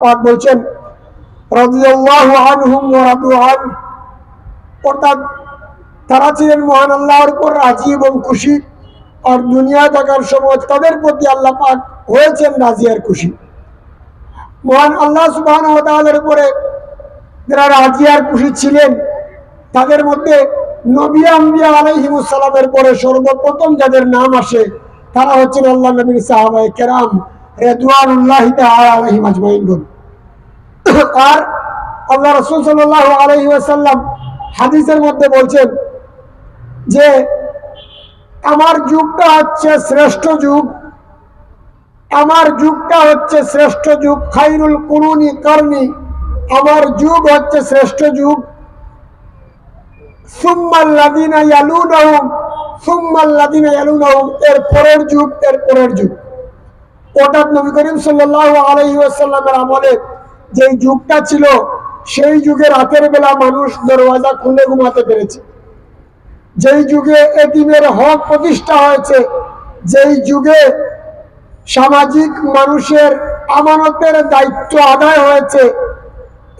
পাক বলছেন অর্থাৎ তারা ছিলেন মহান আল্লাহর উপর রাজি এবং খুশি, আর দুনিয়া থাকার সময় তাদের প্রতি আল্লাহ পাক হয়েছেন রাজি আর খুশি। মহান আল্লাহ ওয়া উপরে যারা রাজি আর খুশি ছিলেন, তাদের মধ্যে নবী আম্বিয়া আলাইহিমুস সালামের পরে সর্বপ্রথম যাদের নাম আসে, তারা হচ্ছেন আল্লাহ নবীর সাহাবায়ে কেরাম, রেদওয়ানুল্লাহি তাআলা আলাইহিম আজমাইন আর আল্লাহ রাসূল আলাইহি ওয়াসাল্লাম হাদিসের মধ্যে বলছেন যে, আমার যুগটা হচ্ছে শ্রেষ্ঠ যুগ, আমার যুগটা হচ্ছে শ্রেষ্ঠ যুগ, খাইরুল কুরুনি করনি, আমার যুগ হচ্ছে শ্রেষ্ঠ যুগ। সুম্মাল্লাদিনা ইয়ালুনাহুম সুম্মাল্লাদিনা ইয়ালুনাহুম এর পরের যুগ, এর পরের যুগ। ওটা নবী করিম সাল্লাল্লাহু আলাইহি ওয়াসাল্লামের আমলে যেই যুগটা ছিল, সেই যুগে রাতের বেলা মানুষ দরওয়াজা খুলে ঘুমাতে পেরেছে। যেই যুগে এতিমের হক প্রতিষ্ঠা হয়েছে, যেই যুগে সামাজিক মানুষের আমানতের দায়িত্ব আদায় হয়েছে,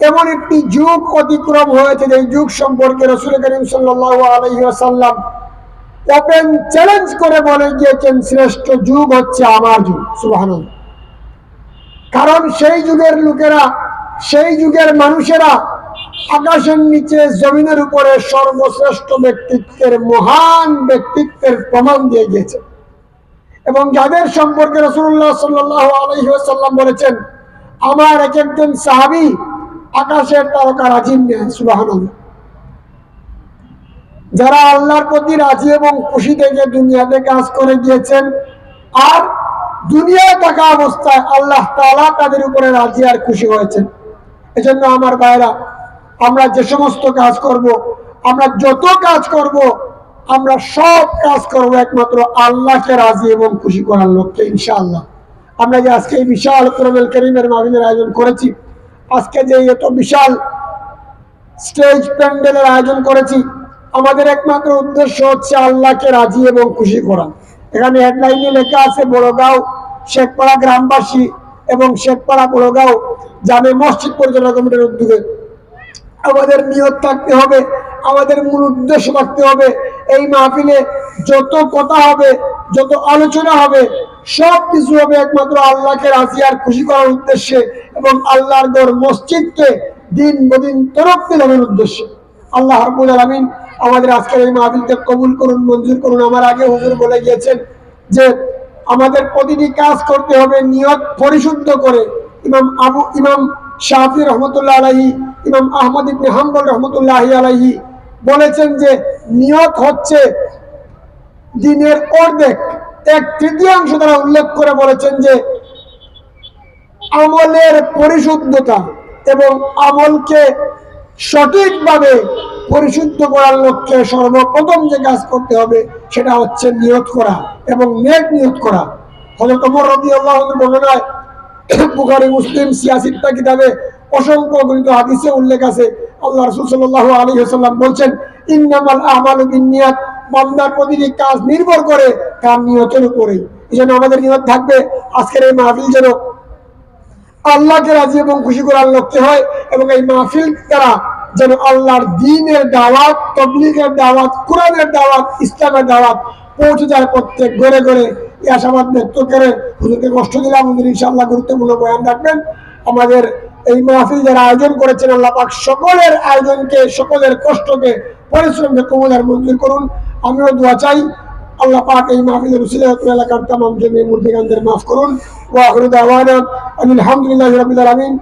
এমন একটি যুগ অতিক্রম হয়েছে যে যুগ সম্পর্কে রসুল করিম সাল্লাহ ওপেন চ্যালেঞ্জ করে বলে গিয়েছেন, শ্রেষ্ঠ যুগ হচ্ছে আমার যুগ সুবাহান কারণ সেই যুগের লোকেরা সেই যুগের মানুষেরা আকাশের নিচে, জমিনের উপরে সর্বশ্রেষ্ঠ ব্যক্তিত্বের, মহান ব্যক্তিত্বের প্রমাণ দিয়ে গিয়েছে। এবং যাদের সম্পর্কে রসুল্লাহ সাল্লাহ বলেছেন, আমার এক একজন সাহাবি আকাশের তারকা রাজি সুবাহান যারা আল্লাহর প্রতি রাজি এবং খুশি থেকে দুনিয়াতে কাজ করে গিয়েছেন, আর দুনিয়ায় থাকা অবস্থায় আল্লাহ তালা তাদের উপরে রাজি আর খুশি হয়েছেন। এজন্য আমার ভাইরা আমরা যে সমস্ত কাজ করব, আমরা যত কাজ করব, আমরা সব কাজ করব একমাত্র আল্লাহকে রাজি এবং খুশি করার লক্ষ্যে, ইনশাআল্লাহ। আমরা যে আজকে এই বিশাল কোরআনুল করিমের মাহফিলের আয়োজন করেছি, আজকে যে এত বিশাল স্টেজ প্যান্ডেলের আয়োজন করেছি, আমাদের একমাত্র উদ্দেশ্য হচ্ছে আল্লাহকে রাজি এবং খুশি করা। এখানে হেডলাইনে লেখা আছে, বড়গাঁও, শেখপাড়া গ্রামবাসী এবং শেখপাড়া বড়গাঁও জামে মসজিদ পরিচালনা কমিটির উদ্যোগে আমাদের নিয়ত থাকতে হবে, আমাদের মূল উদ্দেশ্য থাকতে হবে, এই মাহফিলে যত কথা হবে, যত আলোচনা হবে সব কিছু হবে একমাত্র আল্লাহকে রাজি আর খুশি করার উদ্দেশ্যে এবং আল্লাহর গড় মসজিদকে দিন বদিন তরক্তি দেওয়ার উদ্দেশ্যে। আল্লাহ হাবুল আলমিন আমাদের আজকের এই মাহফিলকে কবুল করুন, মঞ্জুর করুন। আমার আগে হুজুর বলে গিয়েছেন যে আমাদের প্রতিটি কাজ করতে হবে নিয়ত পরিশুদ্ধ করে। ইমাম আবু, ইমাম শাহি রহমতুল্লাহ আলাহি ইমাম আহমদ ইবনে হাম্বল রহমতুল্লাহ আলাহি বলেছেন যে নিয়ত হচ্ছে দিনের অর্ধেক, এক তৃতীয়াংশ তারা উল্লেখ করে বলেছেন যে আমলের পরিশুদ্ধতা এবং আমলকে সঠিকভাবে পরিশুদ্ধ করার লক্ষ্যে সর্বপ্রথম যে কাজ করতে হবে সেটা হচ্ছে নিয়ত করা এবং নেট নিয়ত করা। হজরত ওমর রাদিয়াল্লাহু আনহু বর্ণনায় বুখারী, মুসলিম সিয়াসিত্তা কিতাবে অসংখ্য গণিত হাদিসে উল্লেখ আছে। আল্লাহ রাসূল সাল্লাল্লাহু আলাইহি ওয়াসাল্লাম বলছেন, ইন্নামাল আমালু বিন্নিয়াত বান্দার প্রতিটি কাজ নির্ভর করে তার নিয়তের উপরে। এই জন্য আমাদের নিয়ত থাকবে, আজকের এই মাহফিল যেন আল্লাহকে রাজি এবং খুশি করার লক্ষ্যে হয় এবং এই মাহফিল দ্বারা যেন আল্লাহর দিনের দাওয়াত, তবলিগের দাওয়াত, কোরআনের দাওয়াত, ইসলামের দাওয়াত পৌঁছে যায় প্রত্যেক ঘরে ঘরে। এই আশাবাদ ব্যক্ত করে হুজুরকে কষ্ট দিলাম। হুজুর ইনশাআল্লাহ গুরুত্বপূর্ণ বয়ান রাখবেন। আমাদের এই মাহফিল যারা আয়োজন করেছেন, আল্লাহ পাক সকলের আয়োজনকে, সকলের কষ্টকে, পরিশ্রমকে কবুল মঞ্জুর করুন। আমিও দোয়া চাই, আল্লাহ পাক এই মাহফিলের উসিলাত এলাকার তাম জমি মুর্দিগানদের মাফ করুন। ওয়াহরুদ আখিরু আলহামদুলিল্লাহ রবিল আলামিন।